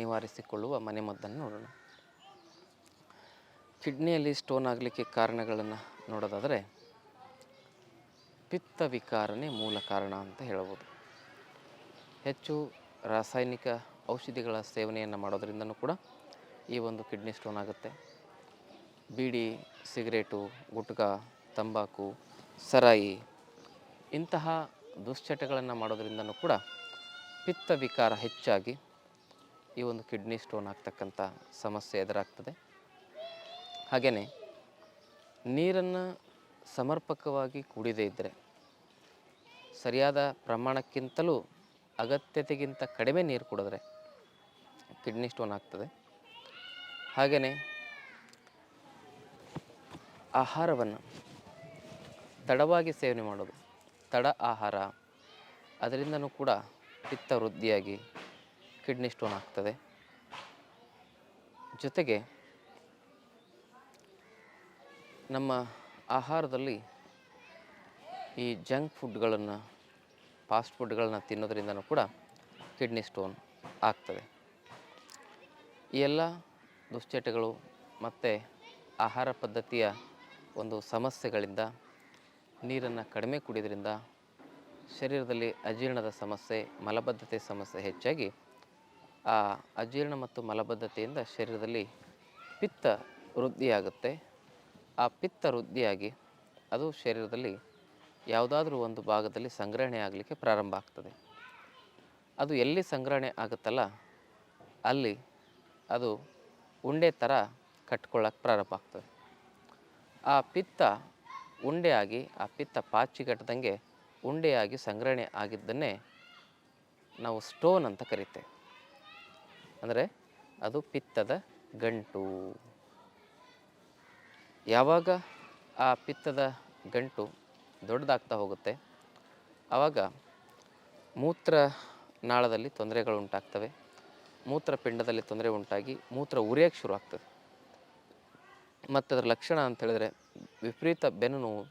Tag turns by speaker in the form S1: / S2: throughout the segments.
S1: ನಿವಾರಿಸಿಕೊಳ್ಳುವ ಮನೆಮದ್ದನ್ನು ನೋಡೋಣ. ಕಿಡ್ನಿಯಲ್ಲಿ ಸ್ಟೋನ್ ಆಗಲಿಕ್ಕೆ ಕಾರಣಗಳನ್ನು ನೋಡೋದಾದರೆ ಪಿತ್ತ ವಿಕಾರನೇ ಮೂಲ ಕಾರಣ ಅಂತ ಹೇಳಬಹುದು ಹೆಚ್ಚು ರಾಸಾಯನಿಕ ಔಷಧಿಗಳ ಸೇವನೆಯನ್ನು ಮಾಡೋದ್ರಿಂದನೂ ಕೂಡ ಈ ಒಂದು ಕಿಡ್ನಿ ಸ್ಟೋನ್ ಆಗುತ್ತೆ. ಬೀಡಿ, ಸಿಗರೇಟು, ಗುಟ್ಕಾ, ತಂಬಾಕು, ಸರಾಯಿ ಇಂತಹ ದುಶ್ಚಟಗಳನ್ನು ಮಾಡೋದ್ರಿಂದನೂ ಕೂಡ ಪಿತ್ತ ವಿಕಾರ ಹೆಚ್ಚಾಗಿ ಈ ಒಂದು ಕಿಡ್ನಿ ಸ್ಟೋನ್ ಆಗ್ತಕ್ಕಂಥ ಸಮಸ್ಯೆ ಎದುರಾಗ್ತದೆ. ಹಾಗೆಯೇ ನೀರನ್ನು ಸಮರ್ಪಕವಾಗಿ ಕುಡಿದೇ ಇದ್ದರೆ ಸರಿಯಾದ ಪ್ರಮಾಣಕ್ಕಿಂತಲೂ ಅಗತ್ಯತೆಗಿಂತ ಕಡಿಮೆ ನೀರು ಕುಡಿದ್ರೆ ಕಿಡ್ನಿ ಸ್ಟೋನ್ ಆಗ್ತದೆ. ಹಾಗೆಯೇ ಆಹಾರವನ್ನು ತಡವಾಗಿ ಸೇವನೆ ಮಾಡೋದು, ತಡ ಆಹಾರ, ಅದರಿಂದನೂ ಕೂಡ ಪಿತ್ತ ವೃದ್ಧಿಯಾಗಿ ಕಿಡ್ನಿ ಸ್ಟೋನ್ ಆಗ್ತದೆ. ಜೊತೆಗೆ ನಮ್ಮ ಆಹಾರದಲ್ಲಿ ಈ ಜಂಕ್ ಫುಡ್ಗಳನ್ನು, ಫಾಸ್ಟ್ ಫುಡ್ಗಳನ್ನ ತಿನ್ನೋದ್ರಿಂದನೂ ಕೂಡ ಕಿಡ್ನಿ ಸ್ಟೋನ್ ಆಗ್ತದೆ. ಈ ಎಲ್ಲ ದುಶ್ಚಟಗಳು ಮತ್ತು ಆಹಾರ ಪದ್ಧತಿಯ ಒಂದು ಸಮಸ್ಯೆಗಳಿಂದ, ನೀರನ್ನು ಕಡಿಮೆ ಕುಡಿಯೋದ್ರಿಂದ ಶರೀರದಲ್ಲಿ ಅಜೀರ್ಣದ ಸಮಸ್ಯೆ, ಮಲಬದ್ಧತೆ ಸಮಸ್ಯೆ ಹೆಚ್ಚಾಗಿ ಆ ಅಜೀರ್ಣ ಮತ್ತು ಮಲಬದ್ಧತೆಯಿಂದ ಶರೀರದಲ್ಲಿ ಪಿತ್ತ ವೃದ್ಧಿಯಾಗುತ್ತೆ. ಆ ಪಿತ್ತ ವೃದ್ಧಿಯಾಗಿ ಅದು ಶರೀರದಲ್ಲಿ ಯಾವುದಾದ್ರೂ ಒಂದು ಭಾಗದಲ್ಲಿ ಸಂಗ್ರಹಣೆ ಆಗಲಿಕ್ಕೆ ಪ್ರಾರಂಭ ಆಗ್ತದೆ. ಅದು ಎಲ್ಲಿ ಸಂಗ್ರಹಣೆ ಆಗುತ್ತಲ್ಲ, ಅಲ್ಲಿ ಅದು ಉಂಡೆ ಥರ ಕಟ್ಕೊಳ್ಳೋಕೆ ಪ್ರಾರಂಭ ಆಗ್ತದೆ. ಆ ಪಿತ್ತ ಉಂಡೆಯಾಗಿ, ಆ ಪಿತ್ತ ಪಾಚಿಗಟ್ಟದಂಗೆ ಉಂಡೆಯಾಗಿ ಸಂಗ್ರಹಣೆ ಆಗಿದ್ದನ್ನೇ ನಾವು ಸ್ಟೋನ್ ಅಂತ ಕರಿತೇವೆ. ಅಂದರೆ ಅದು ಪಿತ್ತದ ಗಂಟು. ಯಾವಾಗ ಆ ಪಿತ್ತದ ಗಂಟು ದೊಡ್ಡದಾಗ್ತಾ ಹೋಗುತ್ತೆ ಆವಾಗ ಮೂತ್ರ ನಾಳದಲ್ಲಿ ತೊಂದರೆಗಳು ಉಂಟಾಗ್ತವೆ. ಮೂತ್ರಪಿಂಡದಲ್ಲಿ ತೊಂದರೆ ಉಂಟಾಗಿ ಮೂತ್ರ ಉರಿಯಕ್ಕೆ ಶುರು ಆಗ್ತದೆ. ಮತ್ತು ಅದರ ಲಕ್ಷಣ ಅಂತ ಹೇಳಿದ್ರೆ ವಿಪರೀತ ಬೆನ್ನು ನೋವು,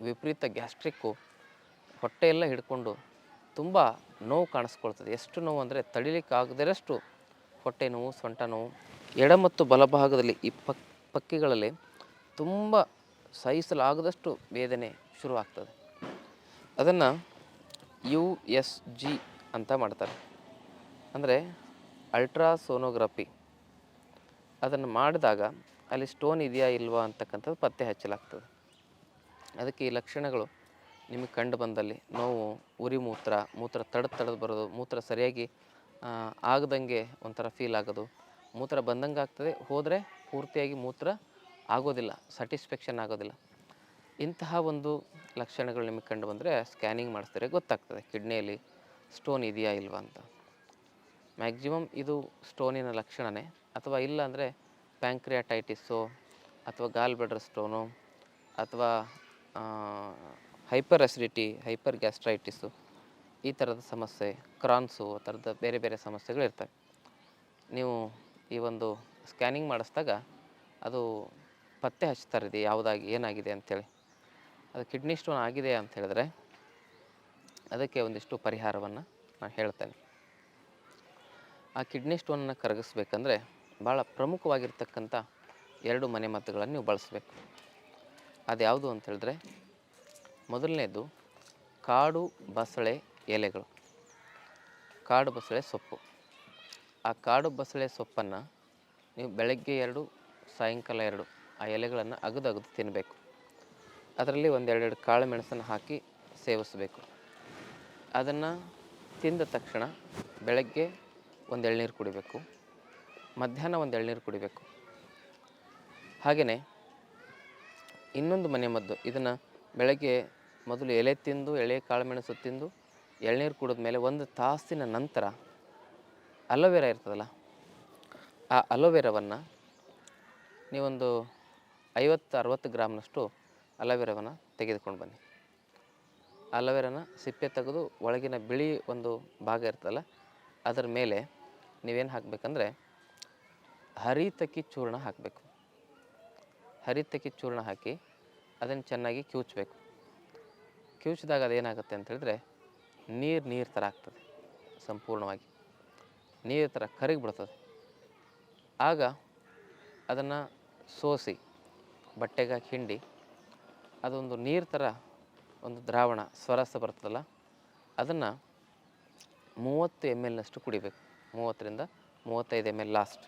S1: ವಿಪರೀತ ಗ್ಯಾಸ್ಟ್ರಿಕ್ಕು, ಹೊಟ್ಟೆಯೆಲ್ಲ ಹಿಡ್ಕೊಂಡು ತುಂಬ ನೋವು ಕಾಣಿಸ್ಕೊಳ್ತದೆ. ಎಷ್ಟು ನೋವು ಅಂದರೆ ತಡಿಲಿಕ್ಕಾಗದರಷ್ಟು ಹೊಟ್ಟೆ ನೋವು, ಸೊಂಟ ನೋವು, ಎಡ ಮತ್ತು ಬಲಭಾಗದಲ್ಲಿ ಈ ಪಕ್, ಪಕ್ಕಿಗಳಲ್ಲಿ ತುಂಬ ಸಹಿಸಲಾಗದಷ್ಟು ವೇದನೆ ಶುರುವಾಗ್ತದೆ. ಅದನ್ನು ಯು ಎಸ್ ಜಿ ಅಂತ ಮಾಡ್ತಾರೆ. ಅಂದರೆ ಅಲ್ಟ್ರಾಸೋನೋಗ್ರಫಿ. ಅದನ್ನು ಮಾಡಿದಾಗ ಅಲ್ಲಿ ಸ್ಟೋನ್ ಇದೆಯಾ ಇಲ್ವಾ ಅಂತಕ್ಕಂಥದ್ದು ಪತ್ತೆ ಹಚ್ಚಲಾಗ್ತದೆ. ಅದಕ್ಕೆ ಈ ಲಕ್ಷಣಗಳು ನಿಮಗೆ ಕಂಡು ಬಂದಲ್ಲಿ ನೋವು, ಉರಿ ಮೂತ್ರ ಮೂತ್ರ ತಡೆದು ತಡೆದು ಬರೋದು, ಮೂತ್ರ ಸರಿಯಾಗಿ ಆಗದಂಗೆ ಒಂಥರ ಫೀಲ್ ಆಗೋದು. ಮೂತ್ರ ಬಂದಂಗೆ ಆಗ್ತದೆ, ಹೋದರೆ ಪೂರ್ತಿಯಾಗಿ ಮೂತ್ರ ಆಗೋದಿಲ್ಲ ಸ್ಯಾಟಿಸ್ಫ್ಯಾಕ್ಷನ್ ಆಗೋದಿಲ್ಲ. ಇಂತಹ ಒಂದು ಲಕ್ಷಣಗಳು ನಿಮಗೆ ಕಂಡು ಬಂದರೆ ಸ್ಕ್ಯಾನಿಂಗ್ ಮಾಡಿಸ್ತಾರೆ ಗೊತ್ತಾಗ್ತದೆ, ಕಿಡ್ನಿಯಲ್ಲಿ ಸ್ಟೋನ್ ಇದೆಯಾ ಇಲ್ವಾ ಅಂತ. ಮ್ಯಾಕ್ಸಿಮಮ್ ಇದು ಸ್ಟೋನಿನ ಲಕ್ಷಣವೇ ಅಥವಾ ಇಲ್ಲ ಅಂದರೆ ಪ್ಯಾಂಕ್ರಿಯಾಟೈಟಿಸ್ಸು ಅಥವಾ ಗಾಲ್ ಬ್ಲಡರ್ ಸ್ಟೋನು ಅಥವಾ ಹೈಪರ್ ಅಸಿಡಿಟಿ, ಹೈಪರ್ ಗ್ಯಾಸ್ಟ್ರೈಟಿಸು, ಈ ಥರದ ಸಮಸ್ಯೆ, ಕ್ರಾನ್ಸು, ಆ ಥರದ ಬೇರೆ ಬೇರೆ ಸಮಸ್ಯೆಗಳು ಇರ್ತವೆ. ನೀವು ಈ ಒಂದು ಸ್ಕ್ಯಾನಿಂಗ್ ಮಾಡಿಸ್ದಾಗ ಅದು ಪತ್ತೆ ಹಚ್ತಾರೆ ಇದು, ಯಾವುದಾಗಿ, ಏನಾಗಿದೆ ಅಂಥೇಳಿ. ಅದು ಕಿಡ್ನಿ ಸ್ಟೋನ್ ಆಗಿದೆ ಅಂತ ಹೇಳಿದ್ರೆ ಅದಕ್ಕೆ ಒಂದಿಷ್ಟು ಪರಿಹಾರವನ್ನು ನಾನು ಹೇಳ್ತೇನೆ. ಆ ಕಿಡ್ನಿ ಸ್ಟೋನನ್ನು ಕರಗಿಸ್ಬೇಕಂದ್ರೆ ಭಾಳ ಪ್ರಮುಖವಾಗಿರ್ತಕ್ಕಂಥ ಎರಡು ಮನೆಮದ್ದುಗಳನ್ನು ನೀವು ಬಳಸಬೇಕು. ಅದ್ಯಾವುದು ಅಂತ ಹೇಳಿದ್ರೆ ಮೊದಲನೇದು ಕಾಡು ಬಸಳೆ ಎಲೆಗಳು. ಕಾಡು ಬಸಳೆ ಸೊಪ್ಪು. ಆ ಕಾಡು ಬಸಳೆ ಸೊಪ್ಪನ್ನು ನೀವು ಬೆಳಗ್ಗೆ ಎರಡು, ಸಾಯಂಕಾಲ ಎರಡು ಆ ಎಲೆಗಳನ್ನು ಅಗದು ಅಗದು ತಿನ್ನಬೇಕು ಅದರಲ್ಲಿ ಒಂದೆರಡೆರಡು ಕಾಳು ಮೆಣಸನ್ನು ಹಾಕಿ ಸೇವಿಸಬೇಕು. ಅದನ್ನು ತಿಂದ ತಕ್ಷಣ ಬೆಳಗ್ಗೆ ಒಂದು ಎಳ್ನೀರು ಕುಡಿಬೇಕು. ಮಧ್ಯಾಹ್ನ ಒಂದು ಎಳ್ನೀರು ಕುಡಿಬೇಕು. ಹಾಗೆಯೇ ಇನ್ನೊಂದು ಮನೆ ಮದ್ದು ಇದನ್ನು ಬೆಳಗ್ಗೆ ಮೊದಲು ಎಲೆ ತಿಂದು ಎಳೆ ಕಾಳುಮೆಣಸು ತಿಂದು, ಎಳ್ನೀರು ಕುಡಿದ ಮೇಲೆ ಒಂದು ತಾಸಿನ ನಂತರ ಅಲೋವೆರಾ ಇರ್ತದಲ್ಲ, ಆ ಅಲೋವೆರಾವನ್ನು ನೀವೊಂದು ಐವತ್ತು, ಅರವತ್ತು ಗ್ರಾಮ್ನಷ್ಟು ಅಲೋವೆರಾವನ್ನು ತೆಗೆದುಕೊಂಡು ಬನ್ನಿ. ಅಲೋವೆರಾನ ಸಿಪ್ಪೆ ತೆಗೆದು ಒಳಗಿನ ಬಿಳಿ ಒಂದು ಭಾಗ ಇರ್ತದಲ್ಲ, ಅದರ ಮೇಲೆ ನೀವೇನು ಹಾಕಬೇಕಂದ್ರೆ ಹರಿತಕ್ಕಿ ಚೂರ್ಣ ಹಾಕಬೇಕು. ಹರಿತಕ್ಕಿ ಚೂರ್ಣ ಹಾಕಿ ಅದನ್ನು ಚೆನ್ನಾಗಿ ಕಿವುಚಬೇಕು ಕಿವುಚಿದಾಗ ಅದೇನಾಗುತ್ತೆ ಅಂತ ಹೇಳಿದ್ರೆ ನೀರು ನೀರು ಥರ ಆಗ್ತದೆ ಸಂಪೂರ್ಣವಾಗಿ. ನೀರು ಥರ ಕರಗಿ ಬಿಡ್ತದೆ. ಆಗ ಅದನ್ನು ಸೋಸಿ ಬಟ್ಟೆಗೆ ಹಿಂಡಿ ಅದೊಂದು ನೀರು ಥರ ಒಂದು ದ್ರಾವಣ ಸ್ವರಸ ಬರ್ತದಲ್ಲ ಅದನ್ನು ಮೂವತ್ತು ಎಂ ಎಲ್ನಷ್ಟು ಕುಡಿಬೇಕು. ಮೂವತ್ತರಿಂದ ಮೂವತ್ತೈದು ಎಂ ಎಲ್ ಲಾಸ್ಟ್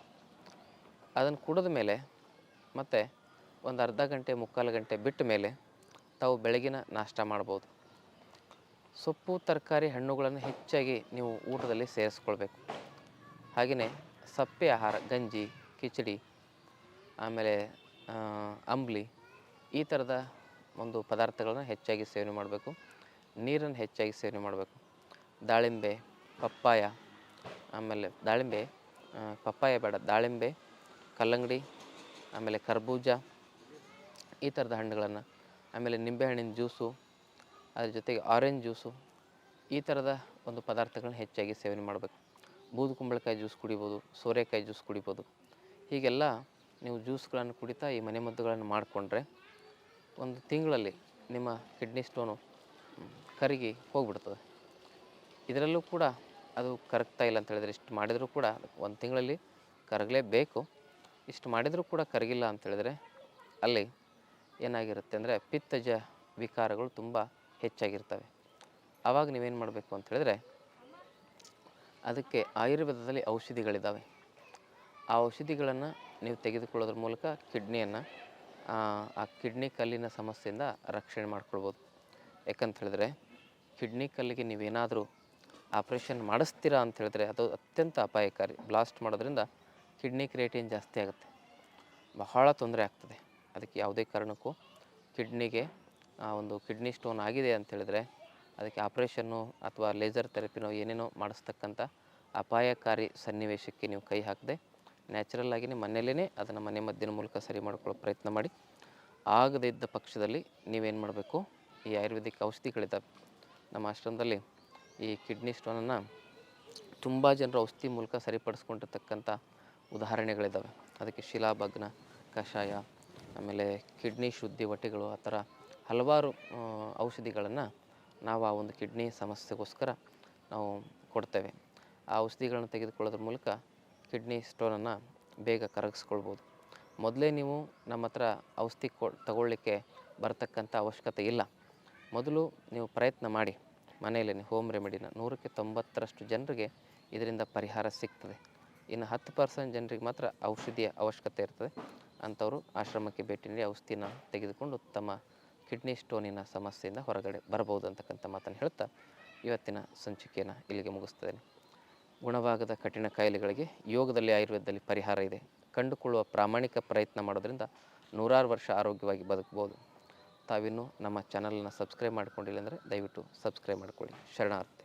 S1: ಅದನ್ನು ಕುಡಿದ ಮೇಲೆ ಮತ್ತೆ ಒಂದು ಅರ್ಧ ಗಂಟೆ, ಮುಕ್ಕಾಲು ಗಂಟೆ ಬಿಟ್ಟ ಮೇಲೆ ತಾವು ಬೆಳಗಿನ ನಾಷ್ಟ ಮಾಡ್ಬೋದು. ಸೊಪ್ಪು, ತರಕಾರಿ, ಹಣ್ಣುಗಳನ್ನು ಹೆಚ್ಚಾಗಿ ನೀವು ಊಟದಲ್ಲಿ ಸೇರಿಸ್ಕೊಳ್ಬೇಕು. ಹಾಗೆಯೇ ಸಪ್ಪೆ ಆಹಾರ, ಗಂಜಿ, ಕಿಚಡಿ, ಆಮೇಲೆ ಅಂಬ್ಲಿ ಈ ಥರದ ಒಂದು ಪದಾರ್ಥಗಳನ್ನು ಹೆಚ್ಚಾಗಿ ಸೇವನೆ ಮಾಡಬೇಕು. ನೀರನ್ನು ಹೆಚ್ಚಾಗಿ ಸೇವನೆ ಮಾಡಬೇಕು. ದಾಳಿಂಬೆ, ಪಪ್ಪಾಯ, ಆಮೇಲೆ ದಾಳಿಂಬೆ ಪಪ್ಪಾಯ ಬೇಡ, ದಾಳಿಂಬೆ, ಕಲ್ಲಂಗಡಿ, ಆಮೇಲೆ ಕರ್ಬೂಜ ಈ ಥರದ ಹಣ್ಣುಗಳನ್ನು, ಆಮೇಲೆ ನಿಂಬೆಹಣ್ಣಿನ ಜ್ಯೂಸು, ಅದ್ರ ಜೊತೆಗೆ ಆರೆಂಜ್ ಜ್ಯೂಸು, ಈ ಥರದ ಒಂದು ಪದಾರ್ಥಗಳನ್ನ ಹೆಚ್ಚಾಗಿ ಸೇವನೆ ಮಾಡಬೇಕು. ಬೂದು ಕುಂಬಳಕಾಯಿ ಜ್ಯೂಸ್ ಕುಡಿಬೋದು, ಸೋರೆಕಾಯಿ ಜ್ಯೂಸ್ ಕುಡಿಬೋದು. ಹೀಗೆಲ್ಲ ನೀವು ಜ್ಯೂಸ್ಗಳನ್ನು ಕುಡಿತಾ ಈ ಮನೆಮದ್ದುಗಳನ್ನು ಮಾಡಿಕೊಂಡ್ರೆ ಒಂದು ತಿಂಗಳಲ್ಲಿ ನಿಮ್ಮ ಕಿಡ್ನಿ ಸ್ಟೋನು ಕರಗಿ ಹೋಗ್ಬಿಡ್ತದೆ. ಇದರಲ್ಲೂ ಕೂಡ ಅದು ಕರಗ್ತಾ ಇಲ್ಲ ಅಂತ ಹೇಳಿದ್ರೆ ಇಷ್ಟು ಮಾಡಿದರೂ ಕೂಡ ಒಂದು ತಿಂಗಳಲ್ಲಿ ಕರಗಲೇಬೇಕು. ಇಷ್ಟು ಮಾಡಿದರೂ ಕೂಡ ಕರಗಿಲ್ಲ ಅಂತ ಹೇಳಿದ್ರೆ ಅಲ್ಲಿ ಏನಾಗಿರುತ್ತೆ ಅಂದರೆ ಪಿತ್ತಜ ವಿಕಾರಗಳು ತುಂಬ ಹೆಚ್ಚಾಗಿರ್ತವೆ. ಆವಾಗ ನೀವೇನು ಮಾಡಬೇಕು ಅಂತ ಹೇಳಿದ್ರೆ, ಅದಕ್ಕೆ ಆಯುರ್ವೇದದಲ್ಲಿ ಔಷಧಿಗಳಿದ್ದಾವೆ ಆ ಔಷಧಿಗಳನ್ನು ನೀವು ತೆಗೆದುಕೊಳ್ಳೋದ್ರ ಮೂಲಕ ಕಿಡ್ನಿಯನ್ನು ಆ ಕಿಡ್ನಿ ಕಲ್ಲಿನ ಸಮಸ್ಯೆಯಿಂದ ರಕ್ಷಣೆ ಮಾಡ್ಕೊಳ್ಬೋದು. ಯಾಕಂತ ಹೇಳಿದ್ರೆ, ಕಿಡ್ನಿ ಕಲ್ಲಿಗೆ ನೀವೇನಾದರೂ ಆಪ್ರೇಷನ್ ಮಾಡಿಸ್ತೀರಾ ಅಂತ ಹೇಳಿದ್ರೆ, ಅದು ಅತ್ಯಂತ ಅಪಾಯಕಾರಿ. ಬ್ಲಾಸ್ಟ್ ಮಾಡೋದ್ರಿಂದ ಕಿಡ್ನಿ ಕ್ರಿಯೇಟಿನ್ ಜಾಸ್ತಿ ಆಗುತ್ತೆ. ಬಹಳ ತೊಂದರೆ ಆಗ್ತದೆ. ಅದಕ್ಕೆ ಯಾವುದೇ ಕಾರಣಕ್ಕೂ ಕಿಡ್ನಿಗೆ, ಆ, ಒಂದು ಕಿಡ್ನಿ ಸ್ಟೋನ್ ಆಗಿದೆ ಅಂತ ಹೇಳಿದ್ರೆ ಅದಕ್ಕೆ ಆಪ್ರೇಷನ್ನು ಅಥವಾ ಲೇಸರ್ ಥೆರಪಿನೋ ಏನೇನೋ ಮಾಡಿಸ್ತಕ್ಕಂಥ ಅಪಾಯಕಾರಿ ಸನ್ನಿವೇಶಕ್ಕೆ ನೀವು ಕೈ ಹಾಕದೆ ನ್ಯಾಚುರಲ್ ನಿಮ್ಮ ಮನೆಯಲ್ಲೇ ಅದನ್ನು ಮನೆ ಮದ್ದಿನ ಮೂಲಕ ಸರಿ ಮಾಡ್ಕೊಳ್ಳೋ ಪ್ರಯತ್ನ ಮಾಡಿ. ಆಗದೇ ಇದ್ದ ಪಕ್ಷದಲ್ಲಿ ನೀವೇನು ಮಾಡಬೇಕು? ಈ ಆಯುರ್ವೇದಿಕ್ ಔಷಧಿಗಳಿದ್ದಾವೆ ನಮ್ಮ ಆಶ್ರಮದಲ್ಲಿ ಈ ಕಿಡ್ನಿ ಸ್ಟೋನನ್ನು ತುಂಬ ಜನರು ಔಷಧಿ ಮೂಲಕ ಸರಿಪಡಿಸ್ಕೊಂಡಿರ್ತಕ್ಕಂಥ ಉದಾಹರಣೆಗಳಿದ್ದಾವೆ ಅದಕ್ಕೆ ಶಿಲಾಭಗ್ನ ಕಷಾಯ ಆಮೇಲೆ ಕಿಡ್ನಿ ಶುದ್ಧಿ ಹೊಟ್ಟೆಗಳು ಆ ಥರ ಹಲವಾರು ಔಷಧಿಗಳನ್ನು ನಾವು ಆ ಒಂದು ಕಿಡ್ನಿ ಸಮಸ್ಯೆಗೋಸ್ಕರ ನಾವು ಕೊಡ್ತೇವೆ. ಆ ಔಷಧಿಗಳನ್ನು ತೆಗೆದುಕೊಳ್ಳೋದ್ರ ಮೂಲಕ ಕಿಡ್ನಿ ಸ್ಟೋನನ್ನು ಬೇಗ ಕರಗಿಸ್ಕೊಳ್ಬೋದು. ಮೊದಲೇ ನೀವು ನಮ್ಮ ಹತ್ರ ಔಷಧಿ ಕೊ, ತಗೊಳ್ಳಿಕ್ಕೆ ಬರತಕ್ಕಂಥ ಅವಶ್ಯಕತೆ ಇಲ್ಲ. ಮೊದಲು ನೀವು ಪ್ರಯತ್ನ ಮಾಡಿ. ಮನೆಯಲ್ಲೇ ಹೋಮ್ ರೆಮಿಡಿನ ನೂರಕ್ಕೆ ತೊಂಬತ್ತರಷ್ಟು ಜನರಿಗೆ ಇದರಿಂದ ಪರಿಹಾರ ಸಿಗ್ತದೆ. ಇನ್ನು ಹತ್ತು ಪರ್ಸೆಂಟ್ ಜನರಿಗೆ ಮಾತ್ರ ಔಷಧಿಯ ಅವಶ್ಯಕತೆ ಇರ್ತದೆ. ಅಂಥವರು ಆಶ್ರಮಕ್ಕೆ ಭೇಟಿ ನೀಡಿ ಔಷಧಿನ ತೆಗೆದುಕೊಂಡು ತಮ್ಮ ಕಿಡ್ನಿ ಸ್ಟೋನಿನ ಸಮಸ್ಯೆಯಿಂದ ಹೊರಗಡೆ ಬರಬಹುದು ಅಂತಕ್ಕಂಥ ಮಾತನ್ನು ಹೇಳ್ತಾ ಇವತ್ತಿನ ಸಂಚಿಕೆಯನ್ನು ಇಲ್ಲಿಗೆ ಮುಗಿಸ್ತೇನೆ. ಗುಣವಾಗದ ಕಠಿಣ ಕಾಯಿಲೆಗಳಿಗೆ ಯೋಗದಲ್ಲಿ ಆಯುರ್ವೇದದಲ್ಲಿ ಪರಿಹಾರ ಇದೆ. ಕಂಡುಕೊಳ್ಳುವ ಪ್ರಾಮಾಣಿಕ ಪ್ರಯತ್ನ ಮಾಡೋದ್ರಿಂದ ನೂರಾರು ವರ್ಷ ಆರೋಗ್ಯವಾಗಿ ಬದುಕಬಹುದು. ತಾವಿನ್ನೂ ನಮ್ಮ ಚಾನಲನ್ನು ಸಬ್ಸ್ಕ್ರೈಬ್ ಮಾಡ್ಕೊಂಡಿಲ್ಲ ಅಂದರೆ ದಯವಿಟ್ಟು ಸಬ್ಸ್ಕ್ರೈಬ್ ಮಾಡ್ಕೊಳ್ಳಿ. ಶರಣಾರ್ಥಿ.